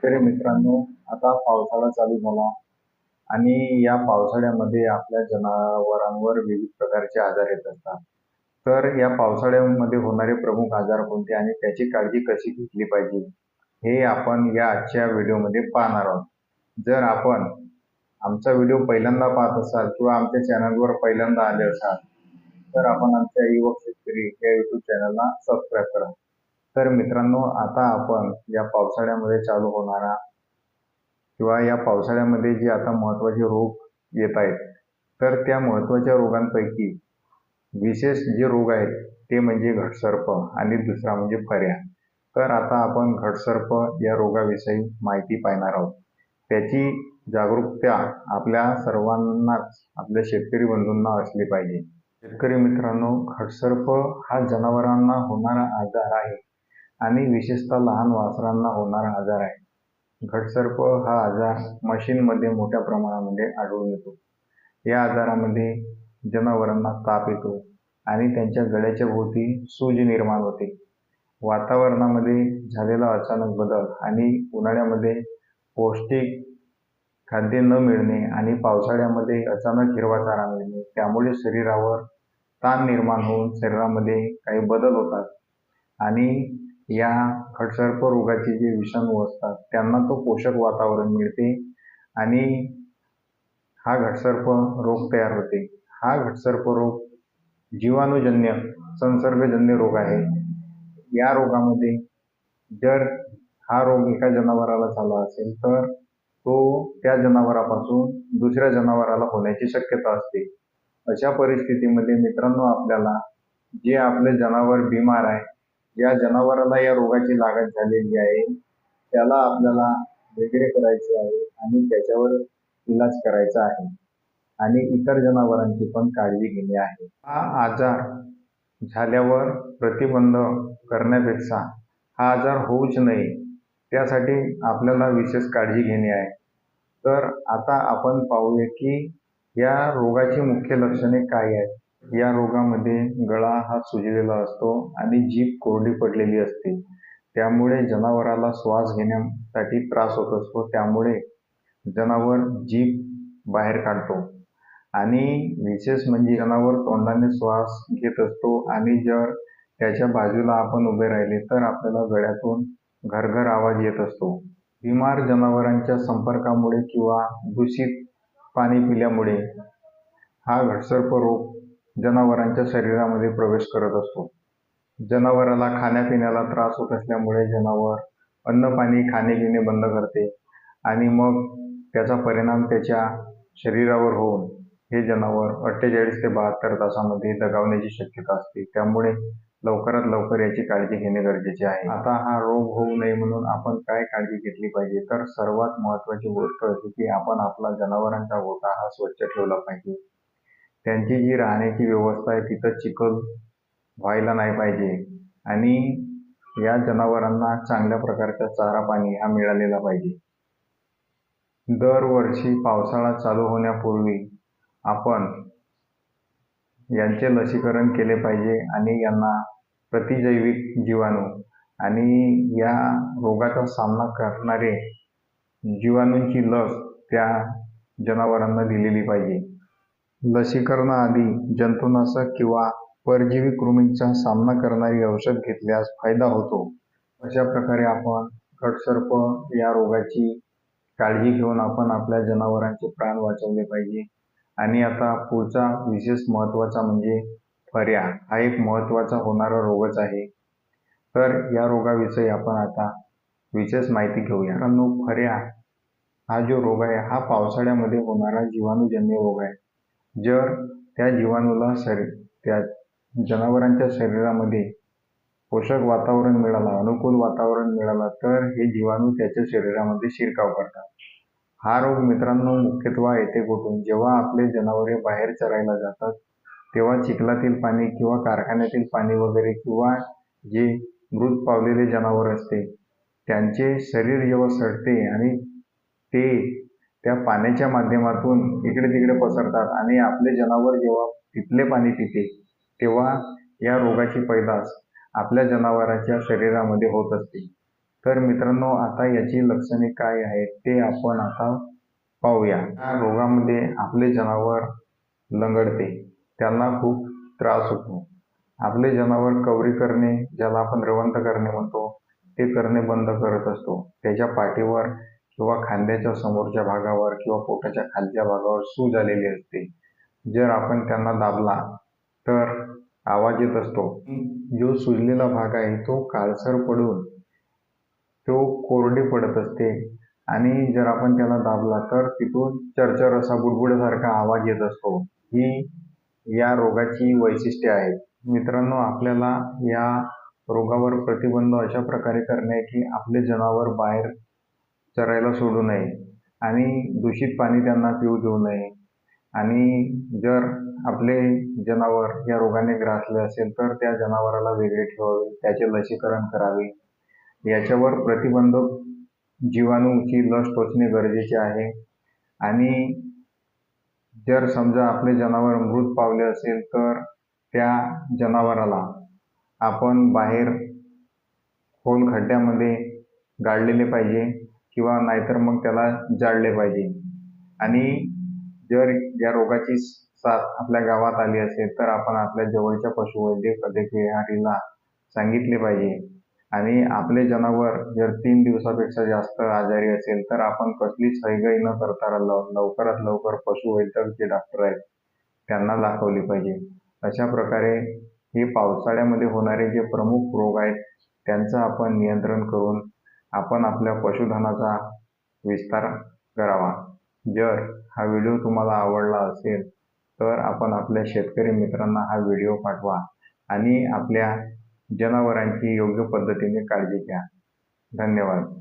शेतकरी मित्रांनो आता पावसाळा चालू झाला आणि या पावसाळ्यामध्ये आपल्या जनावरांवर विविध प्रकारचे आजार येत असतात. तर या पावसाळ्यामध्ये होणारे प्रमुख आजार कोणते आणि त्याची काळजी कशी घेतली पाहिजे हे आपण या आजच्या व्हिडिओमध्ये पाहणार आहोत. जर आपण आमचा व्हिडिओ पहिल्यांदा पाहत असाल किंवा आमच्या चॅनलवर पहिल्यांदा आले असाल तर आपण आमच्या युवक शेतकरी या यूट्यूब चॅनलला सबस्क्राईब करा. तर मित्रांनो आता आपण या पावसाळ्यामध्ये चालू होणारा किंवा या पावसाळ्यामध्ये जे आता महत्त्वाचे रोग येत आहेत तर त्या महत्त्वाच्या रोगांपैकी विशेष जे रोग आहेत ते म्हणजे घटसर्प आणि दुसरा म्हणजे फऱ्या. तर आता आपण घटसर्प या रोगाविषयी माहिती पाहणार आहोत. त्याची जागरूकता आपल्या सर्वांनाच आपल्या शेतकरी बंधूंना असली पाहिजे. शेतकरी मित्रांनो घटसर्प हा जनावरांना होणारा आजार आहे. आणि विशेषतः लहान वासरांना होणारा आजार आहे घटसर्प हा आजार मशीनमध्ये मोठ्या प्रमाणामध्ये आढळून येतो. या आजारामध्ये जनावरांना ताप येतो आणि त्यांच्या गळ्याच्या भोवती सूज निर्माण होते. वातावरणामध्ये झालेला अचानक बदल आणि उन्हाळ्यामध्ये पौष्टिक खाद्य न मिळणे आणि पावसाळ्यामध्ये अचानक हिरवा चारा मिळणे त्यामुळे शरीरावर ताण निर्माण होऊन शरीरामध्ये काही बदल होतात. आणि या खडसर्प रोगाचे जे विषाणू असतात त्यांना तो पोषक वातावरण मिळते आणि हा घटसर्प रोग तयार होते. हा घटसर्प रोग जीवाणूजन्य संसर्गजन्य रोग आहे. या रोगामध्ये जर हा रोग एका जनावराला झाला असेल तर तो त्या जनावरापासून दुसऱ्या जनावराला होण्याची शक्यता असते. अशा परिस्थितीमध्ये मित्रांनो आपल्याला जे आपले जनावर बिमार आहे या जनावराला या रोगाची लागण झालेली आहे. त्याला आपल्याला वेगळे करायचे आहे आणि त्याच्यावर इलाज करायचा आहे. आणि इतर जनावरांची पण काळजी घेणे आहे. हा आजार झाल्यावर प्रतिबंध करण्यापेक्षा हा आजार होऊच नये. त्यासाठी आपल्याला विशेष काळजी घेणे आहे. तर आता आपण पाहूया की या रोगाची मुख्य लक्षणे काय आहेत. या रोगामध्ये गळा हा सुजलेला असतो आणि जीभ कोरडी पडलेली असते. त्यामुळे जनावराला श्वास घेण्यासाठी त्रास होत असतो. त्यामुळे जनावर जीभ बाहेर काढतो. आणि विशेष म्हणजे जनावर तोंडाने श्वास घेत असतो आणि जर त्याच्या बाजूला आपण उभे राहिले तर आपल्याला गळ्यातून घरघर आवाज येत असतो. बिमार जनावरांच्या संपर्कामुळे किंवा दूषित पाणी पिल्यामुळे हा घटसर्प रोग जनावरांच्या शरीरामध्ये प्रवेश करत असतो. जनावराला खाण्यापिण्याला त्रास होत असल्यामुळे जनावर अन्न पाणी खाणे पिणे बंद करते आणि मग त्याचा परिणाम त्याच्या शरीरावर होऊन हे जनावर अठ्ठेचाळीस ते बहात्तर तासामध्ये दगावण्याची शक्यता असते. त्यामुळे लवकरात लवकर याची काळजी घेणे गरजेचे आहे. आता हा रोग होऊ नये म्हणून आपण काय काळजी घेतली पाहिजे? तर सर्वात महत्त्वाची गोष्ट अशी की आपण आपला जनावरांचा गोठा हा स्वच्छ ठेवला पाहिजे. त्यांची जी राहण्याची व्यवस्था आहे तिथं चिखल व्हायला नाही पाहिजे. आणि या जनावरांना चांगल्या प्रकारचा चारा पाणी हा मिळालेला पाहिजे. दरवर्षी पावसाळा चालू होण्यापूर्वी आपण यांचे लसीकरण केले पाहिजे आणि यांना प्रतिजैविक जीवाणू आणि या रोगाचा सामना करणारे जीवाणूंची लस त्या जनावरांना दिलेली पाहिजे. लसीकरणाआधी जंतुनाशक किंवा परजीवी कृमींचा सामना करणारी औषध घेतल्यास फायदा होतो. अशा प्रकारे आपण घटसर्प या रोगाची काळजी घेऊन आपण आपल्या जनावरांचे प्राण वाचवले पाहिजे. आणि आता पुढचा विशेष महत्त्वाचा म्हणजे फऱ्या हा एक महत्त्वाचा होणारा रोगच आहे. तर या रोगाविषयी आपण आता विशेष माहिती घेऊया. कारण फऱ्या हा जो रोग आहे हा पावसाळ्यामध्ये होणारा जीवाणूजन्य रोग आहे. जर त्या जीवाणूला शरीर त्या जनावरांच्या शरीरामध्ये पोषक वातावरण मिळालं अनुकूल वातावरण मिळालं तर हे जीवाणू त्याच्या शरीरामध्ये शिरकाव करतात. हा रोग मित्रांनो मुख्यत्वे येथे कुठून जेव्हा आपले जनावरे बाहेर चरायला जातात तेव्हा चिखलातील पाणी किंवा कारखान्यातील पाणी वगैरे किंवा जे मृत पावलेले जनावर असते त्यांचे शरीर जेव्हा सडते आणि ते त्या पाण्याच्या माध्यमातून इकडे तिकडे पसरतात आणि आपले जनावर जेव्हा तिथले पाणी पिते तेव्हा या रोगाची पैदास आपल्या जनावराच्या शरीरामध्ये होत असते. तर मित्रांनो आता याची लक्षणे काय आहेत ते आपण आता पाहूया. या रोगामध्ये आपले जनावर लंगडते त्यांना खूप त्रास होतो. आपले जनावर कवरी करणे ज्याला आपण रवंथ करणे म्हणतो ते करणे बंद करत असतो. त्याच्या पाठीवर किंवा खांद्याच्या समोरच्या भागावर किंवा पोटाच्या खालच्या भागावर सूज आलेली असते. जर आपण त्यांना दाबला तर आवाज येत असतो. जो सुजलेला भाग आहे तो काळसर पडून तो कोरडी पडत असते. आणि जर आपण त्याला दाबला तर तिथून चरचर असा बुडबुड्यासारखा आवाज येत असतो. ही या रोगाची वैशिष्ट्ये आहेत. मित्रांनो आपल्याला या रोगावर प्रतिबंध अशा प्रकारे करणे की आपले जनावर बाहेर चरायला सोडू नये आणि दूषित पाणी त्यांना पिऊ देऊ नये. आणि जर आपले जनावर या रोगाने ग्रासले असेल तर त्या जनावराला वेगळे ठेवावे त्याचे लसीकरण करावे. याच्यावर प्रतिबंध जीवाणूची लस टोचणे गरजेचे आहे. आणि जर समजा आपले जनावर मृत पावले असेल तर त्या जनावराला आपण बाहेर खोल खड्ड्यामध्ये गाडलेले पाहिजे. किंवा नाहीतर मग त्याला जाळले पाहिजे. आणि जर या रोगाची साथ आपल्या गावात आली असेल तर आपण आपल्या जवळच्या पशुवैद्यक अधिकारीला सांगितले पाहिजे. आणि आपले जनावर जर तीन दिवसापेक्षा जास्त आजारी असेल तर आपण कसलीच हयगय न करता लवकरात लवकर पशुवैद्यक जे डॉक्टर आहेत त्यांना दाखवली पाहिजे. अशा प्रकारे हे पावसाळ्यामध्ये होणारे जे प्रमुख रोग आहेत त्यांचं आपण नियंत्रण करून आपण आपल्या पशुधनाचा विस्तार करावा. जर हा व्हिडिओ तुम्हाला आवडला असेल तर आपण आपल्या शेतकरी मित्रांना हा व्हिडिओ पाठवा आणि आपल्या जनावरांची योग्य पद्धतीने काळजी घ्या. धन्यवाद.